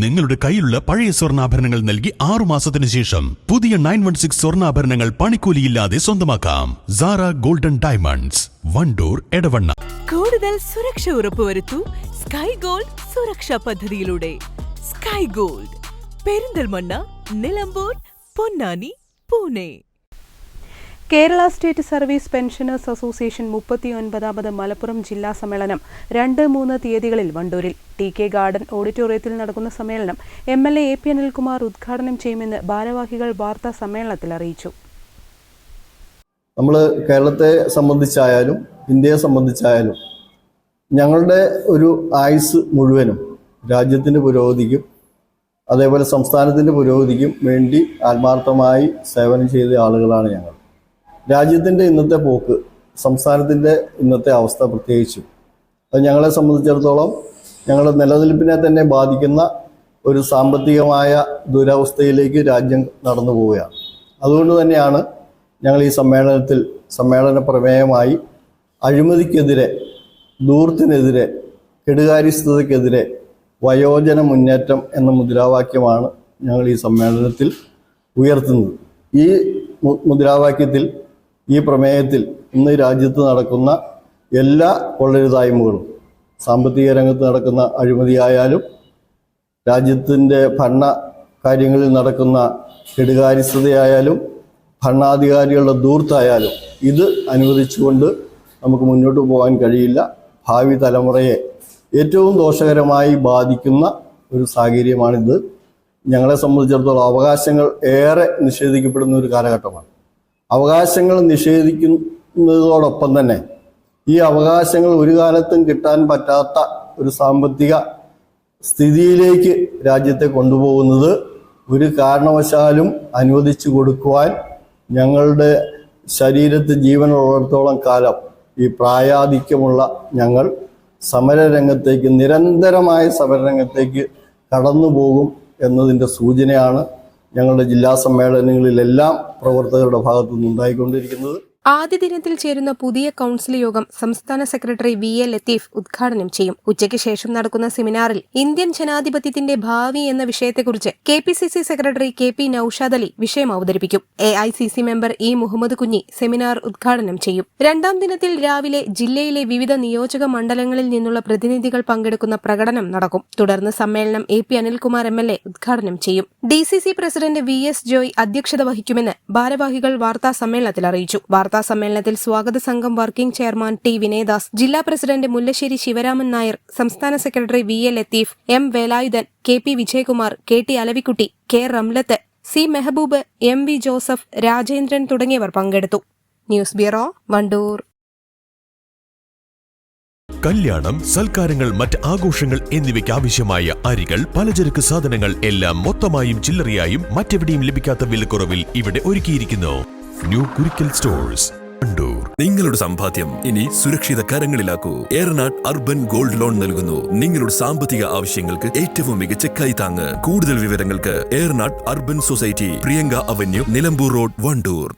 നിങ്ങളുടെ കയ്യിലുള്ള പഴയ സ്വർണാഭരണങ്ങൾ നൽകി ആറു മാസത്തിന് ശേഷം പുതിയ നയൻ വൺ സിക്സ് സ്വർണാഭരണങ്ങൾ പണിക്കൂലിയില്ലാതെ സ്വന്തമാക്കാം. Sara golden diamonds Wandoor Edavanna കൂടുതൽ സുരക്ഷ ഉറപ്പുവരുത്തു സ്കൈ ഗോൾഡ് സുരക്ഷാ പദ്ധതിയിലൂടെ. Sky Gold Perinthalmanna Nilambur Ponnani Pune. Kerala state service pensioners association മുപ്പത്തിയൊൻപതാമത് Malappuram ജില്ലാ സമ്മേളനം രണ്ട് മൂന്ന് തീയതികളിൽ വണ്ടൂരിൽ. ടി കെ ഗാർഡൻ ഓഡിറ്റോറിയത്തിൽ നടക്കുന്ന സമ്മേളനം M L A A P Anilkumar ഉദ്ഘാടനം ചെയ്യുമെന്ന് ഭാരവാഹികൾ വാർത്താ സമ്മേളനത്തിൽ അറിയിച്ചു. നമ്മൾ കേരളത്തെ സംബന്ധിച്ചായാലും ഇന്ത്യയെ സംബന്ധിച്ചായാലും ഞങ്ങളുടെ ഒരു ആയുസ് മുഴുവനും രാജ്യത്തിന്റെ പുരോഗതിക്കും അതേപോലെ സംസ്ഥാനത്തിന്റെ പുരോഗതിക്കും വേണ്ടി ആത്മാർത്ഥമായി സേവനം ചെയ്ത ആളുകളാണ് ഞങ്ങൾ. രാജ്യത്തിന്റെ ഇന്നത്തെ പോക്ക് സംസ്ഥാനത്തിന്റെ ഇന്നത്തെ അവസ്ഥ പ്രത്യേകിച്ചും. അത് ഞങ്ങളെ സംബന്ധിച്ചിടത്തോളം ഞങ്ങളുടെ നിലനിൽപ്പിനെ തന്നെ ബാധിക്കുന്ന ഒരു സാമ്പത്തികമായ ദുരവസ്ഥയിലേക്ക് രാജ്യം നടന്നു പോവുകയാണ്. അതുകൊണ്ട് തന്നെയാണ് ഞങ്ങൾ ഈ സമ്മേളനത്തിൽ സമ്മേളന പ്രമേയമായി അഴിമതിക്കെതിരെ ദൂർത്തിനെതിരെ കെടുകാര്യസ്ഥതയ്ക്കെതിരെ വയോജന മുന്നേറ്റം എന്ന മുദ്രാവാക്യമാണ് ഞങ്ങൾ ഈ സമ്മേളനത്തിൽ ഉയർത്തുന്നത്. ഈ മുദ്രാവാക്യത്തിൽ ഈ പ്രമേയത്തിൽ ഇന്ന് രാജ്യത്ത് നടക്കുന്ന എല്ലാ കൊള്ളരുതായ്മകളും സാമ്പത്തിക രംഗത്ത് നടക്കുന്ന അഴിമതിയായാലും രാജ്യത്തിന്റെ ഭരണ കാര്യങ്ങളിൽ നടക്കുന്ന കെടുകാര്യസ്ഥതയായാലും ഭരണാധികാരികളുടെ ദൂർത്തായാലും ഇത് അനുവദിച്ചുകൊണ്ട് നമുക്ക് മുന്നോട്ട് പോകാൻ കഴിയില്ല. ഭാവി തലമുറയെ ഏറ്റവും ദോഷകരമായി ബാധിക്കുന്ന ഒരു സാഹചര്യമാണിത്. ഞങ്ങളെ സംബന്ധിച്ചിടത്തോളം അവകാശങ്ങൾ ഏറെ നിഷേധിക്കപ്പെടുന്ന ഒരു കാലഘട്ടമാണ്. അവകാശങ്ങൾ നിഷേധിക്കുന്നതോടൊപ്പം തന്നെ ഈ അവകാശങ്ങൾ ഒരു കാലത്തും കിട്ടാൻ പറ്റാത്ത ഒരു സാമ്പത്തിക സ്ഥിതിയിലേക്ക് രാജ്യത്തെ കൊണ്ടുപോകുന്നത് ഒരു കാരണവശാലും അനുവദിച്ചു കൊടുക്കുവാൻ ഞങ്ങളുടെ ശരീരത്തിൽ ജീവനുള്ളിടത്തോളം കാലം ഈ പ്രായാധിക്യമുള്ള ഞങ്ങൾ സമരരംഗത്തേക്ക് നിരന്തരമായ സമരരംഗത്തേക്ക് കടന്നു പോകും എന്നതിന്റെ സൂചനയാണ് ഞങ്ങളുടെ ജില്ലാ സമ്മേളനങ്ങളിലെല്ലാം പ്രവർത്തകരുടെ ഭാഗത്തു നിന്നുണ്ടായിക്കൊണ്ടിരിക്കുന്നത് ആദ്യ ദിനത്തിൽ ചേരുന്ന പുതിയ കൌൺസിൽ യോഗം സംസ്ഥാന സെക്രട്ടറി വി എ ലത്തീഫ് ഉദ്ഘാടനം ചെയ്യും. ഉച്ചയ്ക്ക് ശേഷം നടക്കുന്ന സെമിനാറിൽ ഇന്ത്യൻ ജനാധിപത്യത്തിന്റെ ഭാവി എന്ന വിഷയത്തെക്കുറിച്ച് K P C C secretary K P Naushad Ali വിഷയം അവതരിപ്പിക്കും. A I C C member E Muhammad Kunhi seminar ഉദ്ഘാടനം ചെയ്യും. രണ്ടാം ദിനത്തിൽ രാവിലെ ജില്ലയിലെ വിവിധ നിയോജക മണ്ഡലങ്ങളിൽ നിന്നുള്ള പ്രതിനിധികൾ പങ്കെടുക്കുന്ന പ്രകടനം നടക്കും. തുടർന്ന് സമ്മേളനം A P Anilkumar M L A ഉദ്ഘാടനം ചെയ്യും. D C C president V S Joy അധ്യക്ഷത വഹിക്കുമെന്ന് ഭാരവാഹികൾ വാർത്താ സമ്മേളനത്തിൽ അറിയിച്ചു. സമ്മേളനത്തിൽ സ്വാഗത സംഘം വർക്കിംഗ് ചെയർമാൻ ടി വിനയദാസ് ജില്ലാ പ്രസിഡന്റ് മുല്ലശ്ശേരി ശിവരാമൻ നായർ സംസ്ഥാന secretary V A Latheef M Velayudhan K P Vijayakumar K T Alavikutty K Ramlath C Mehboob M V Joseph Rajendran തുടങ്ങിയവർ പങ്കെടുത്തു. News bureau Wandoor. കല്യാണം സൽക്കാരങ്ങൾ മറ്റ് ആഘോഷങ്ങൾ എന്നിവയ്ക്ക് ആവശ്യമായ അരികൾ പലചരക്ക് സാധനങ്ങൾ എല്ലാം മൊത്തമായും ചില്ലറയായും മറ്റെവിടെയും ലഭിക്കാത്ത വിലക്കുറവിൽ ഇവിടെ ഒരുക്കിയിരിക്കുന്നു. ന്യൂ കുരിക്കൽ സ്റ്റോഴ്സ് നിങ്ങളുടെ സമ്പാദ്യം ഇനി സുരക്ഷിത കരങ്ങളിലാക്കൂ. ഏറനാട് അർബൻ ഗോൾഡ് ലോൺ നൽകുന്നു. നിങ്ങളുടെ സാമ്പത്തിക ആവശ്യങ്ങൾക്ക് ഏറ്റവും മികച്ച കൈത്താങ്ങ് കൂടുതൽ വിവരങ്ങൾക്ക് Eranad urban society Priyanka avenue Nilambur road Wandoor.